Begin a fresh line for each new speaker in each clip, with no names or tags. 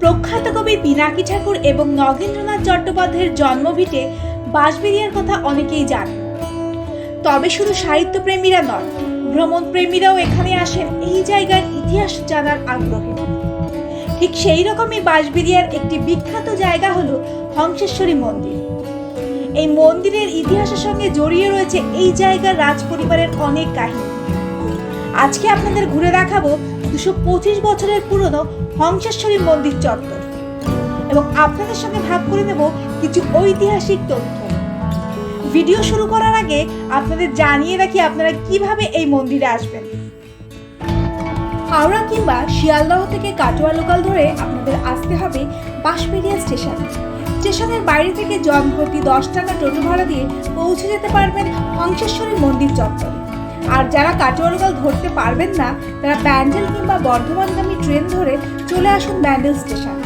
প্রখ্যাত কবি পিনাকি ঠাকুর এবং নগেন্দ্রনাথ চট্টোপাধ্যায়ের জন্মভিটে বাঁশবেরিয়ার কথা অনেকেই জানেন। তবে শুধু সাহিত্যপ্রেমীরা নয় ভ্রমণ প্রেমীরাও এখানে আসেন এই জায়গার ইতিহাস জানার আগ্রহে। ঠিক সেই রকমই বাঁশবেরিয়ার একটি বিখ্যাত জায়গা হল হংসেশ্বরী মন্দির। এই মন্দিরের ইতিহাসের সঙ্গে জড়িয়ে রয়েছে এই জায়গার রাজ পরিবারের অনেক কাহিনী। আজকে আপনাদের ঘুরে দেখাবো দুশো পঁচিশ বছরের পুরনো হংসেশ্বরী মন্দির চত্বর। এবং আপনাদের সঙ্গে ভাগ করে নেব কিছু ঐতিহাসিক তথ্য। ভিডিও শুরু করার আগে আপনাদের জানিয়ে রাখি আপনারা কীভাবে এই মন্দিরে আসবেন। হাওড়া কিংবা শিয়ালদহ থেকে কাটোয়া লোকাল ধরে আপনাদের আসতে হবে বাঁশবেরিয়া স্টেশন। স্টেশনের বাইরে থেকে জনপ্রতি দশ টাকা টোটো ভাড়া দিয়ে পৌঁছে যেতে পারবেন হংসেশ্বরী মন্দির চত্বরে। আর যারা কাটোয়া লোকাল ধরতে পারবেন না, তারা ব্যান্ডেল কিংবা বর্ধমানগামী ট্রেন ধরে চলে আসুন ব্যান্ডেল স্টেশন।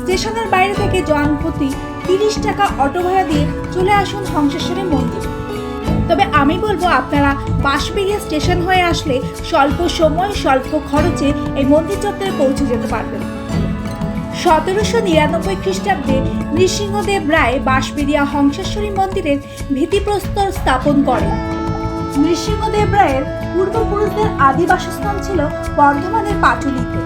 স্টেশনের বাইরে থেকে জনপ্রতি তিরিশ টাকা অটো ভাড়া দিয়ে চলে আসুন হংসেশ্বরী মন্দির। তবে আমি বলব, আপনারা বাঁশবেরিয়া স্টেশন হয়ে আসলে স্বল্প সময়, স্বল্প খরচে এই মন্দির চত্বরে পৌঁছে যেতে পারবেন। সতেরোশো নিরানব্বই খ্রিস্টাব্দে নৃসিংহদেব রায় বাঁশবেরিয়া হংসেশ্বরী মন্দিরের ভিত্তিপ্রস্তর স্থাপন করেন। নৃসিংহদেব রায়ের পূর্বপুরুষদের আদি বাসস্থান ছিল বর্ধমানের পাটুলিতে।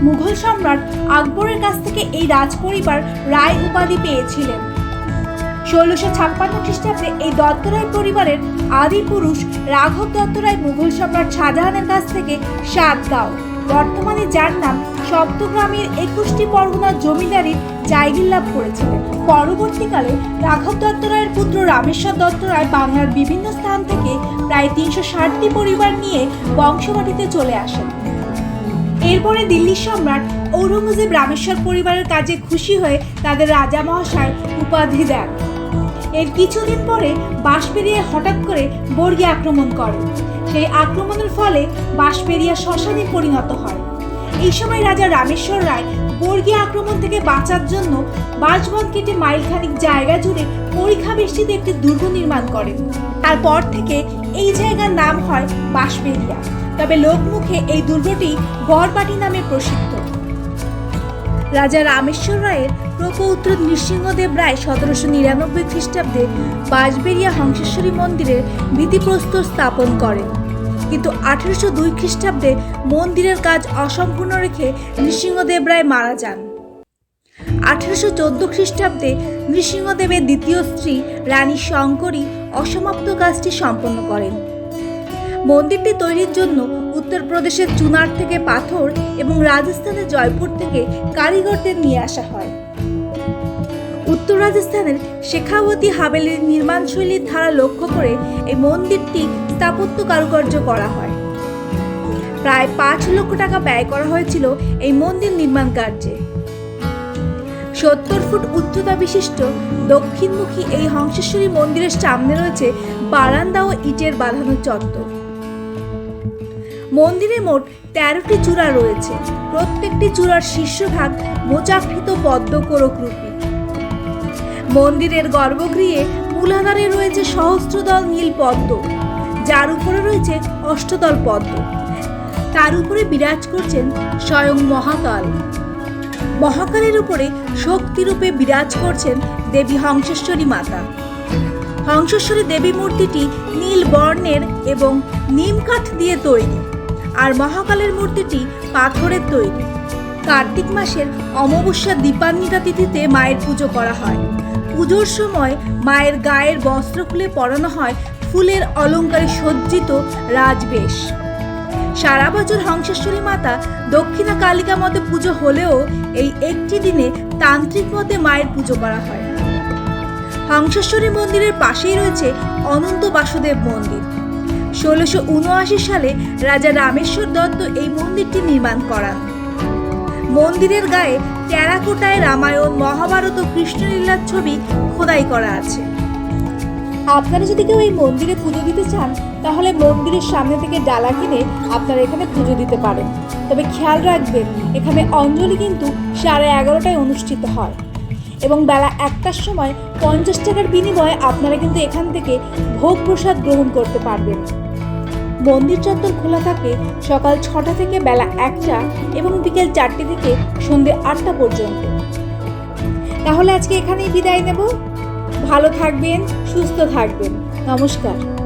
মুঘল সম্রাট আকবরের কাছ থেকে এই রাজপরিবার রায় উপাধি পেয়েছিলেন। ষোলোশো ছাপ্পান্ন খ্রিস্টাব্দে এই দত্তরায় পরিবারের আদি পুরুষ রাঘব দত্তরায় মুঘল সম্রাট শাহজাহানের কাছ থেকে সাতগাঁও। বর্তমানে যার নাম সপ্তগ্রামের একুশটি পরগনার জমিদারির জায়গির লাভ করেছিলেন পরবর্তীকালে রাঘব দত্তরায়ের পুত্র রামেশ্বর দত্তরায় বাংলার বিভিন্ন স্থান থেকে প্রায় তিনশো ষাটটি পরিবার নিয়ে বংশবাটিতে চলে আসেন। এরপরে দিল্লির সম্রাট ঔরঙ্গজেব রামেশ্বর পরিবারের কাজে খুশি হয়ে তাদের রাজা মহাশয় উপাধি দেন। এর কিছুদিন পরে বাঁশবেরিয়া হঠাৎ করে বর্গী আক্রমণ করে সেই আক্রমণের ফলে বাঁশপেরিয়া শ্মশানে পরিণত হয়। এই সময় রাজা রামেশ্বর রায় বর্গীয় আক্রমণ থেকে বাঁচার জন্য বাঁশবন কেটে মাইলখানিক জায়গা জুড়ে পরীক্ষা বৃষ্টিতে একটি দুর্গ নির্মাণ করেন। তারপর থেকে এই জায়গার নাম হয় বাঁশবেরিয়া তবে লোকমুখে এই দুর্গটি গড়বাটি নামে প্রসিদ্ধ। রাজা রামেশ্বর রায়ের প্রপৌত্র নৃসিংহদেব রায় সতেরোশো নিরানব্বই খ্রিস্টাব্দে বাঁশবেরিয়া হংসেশ্বরী মন্দিরের ভিত্তিপ্রস্তর স্থাপন করেন। কিন্তু আঠেরোশো দুই খ্রিস্টাব্দে মন্দিরের কাজ অসম্পূর্ণ রেখে নৃসিংহদেব রায় মারা যান। আঠেরোশো চোদ্দ খ্রিস্টাব্দে নৃসিংহদেবের দ্বিতীয় স্ত্রী রানী শঙ্করী অসমাপ্ত কাজটি সম্পন্ন করেন। মন্দিরটি তৈরির জন্য উত্তরপ্রদেশের চুনার থেকে পাথর এবং রাজস্থানের জয়পুর থেকে কারিগরদের নিয়ে আসা হয়। উত্তর রাজস্থানের শেখাবতী হাভেলির নির্মাণশৈলীর ধারা লক্ষ্য করে এই মন্দিরটি স্থাপত্য কারুকার্য করা হয়। প্রায় পাঁচ লক্ষ টাকা ব্যয় করা হয়েছিল এই মন্দির নির্মাণ কার্যে। সত্তর ফুট উচ্চতা বিশিষ্ট দক্ষিণমুখী এই হংসেশ্বরী মন্দিরের সামনে রয়েছে বারান্দা ও ইটের বাঁধানো চত্বর। মন্দিরে মোট তেরোটি চূড়া রয়েছে। প্রত্যেকটি চূড়ার শীর্ষভাগ মোচাকৃত পদ্ম কোরকরূপী মন্দিরের গর্ভগৃহে মূলাধারে রয়েছে সহস্রদল নীল পদ্ম, যার উপরে রয়েছে অষ্টদল পদ্ম। তার উপরে বিরাজ করছেন স্বয়ং মহাকাল। মহাকালের উপরে শক্তিরূপে বিরাজ করছেন দেবী হংসেশ্বরী মাতা। হংসেশ্বরী দেবী মূর্তিটি নীল বর্ণের এবং নিম কাঠ দিয়ে তৈরি। আর মহাকালের মূর্তিটি পাথরের তৈরি। কার্তিক মাসের অমাবস্যা দীপান্বিতা তিথিতে মায়ের পুজো করা হয়। পুজোর সময় মায়ের গায়ের বস্ত্র খুলে পরানো হয় ফুলের অলঙ্কারে সজ্জিত রাজবেশ। সারা বছর হংসেশ্বরী মাতা দক্ষিণা কালিকা মতে পুজো হলেও এই একটি দিনে তান্ত্রিক মতে মায়ের পুজো করা হয়। হংসেশ্বরী মন্দিরের পাশেই রয়েছে অনন্ত বাসুদেব মন্দির। ষোলোশো সালে রাজা রামেশ্বর দত্ত এই মন্দিরটি নির্মাণ করান। মন্দিরের গায়ে টেরাকোটায় রামায়ণ, মহাভারত ও কৃষ্ণলীলার ছবি খোদাই করা আছে। আপনারা যদি কেউ এই মন্দিরে পুজো দিতে চান, তাহলে মন্দিরের সামনে থেকে ডালা কিনে আপনারা এখানে পুজো দিতে পারেন। তবে খেয়াল রাখবেন, এখানে অঞ্জলি কিন্তু সাড়ে এগারোটায় অনুষ্ঠিত হয়। এবং বেলা একটার সময় পঞ্চাশ টাকার বিনিময়ে আপনারা কিন্তু এখান থেকে ভোগ প্রসাদ গ্রহণ করতে পারবেন। মন্দির চত্বর খোলা থাকে সকাল ছটা থেকে বেলা একটা এবং বিকেল চারটে থেকে সন্ধে আটটা পর্যন্ত। তাহলে আজকে এখানেই বিদায় নেব। ভালো থাকবেন, সুস্থ থাকবেন। নমস্কার।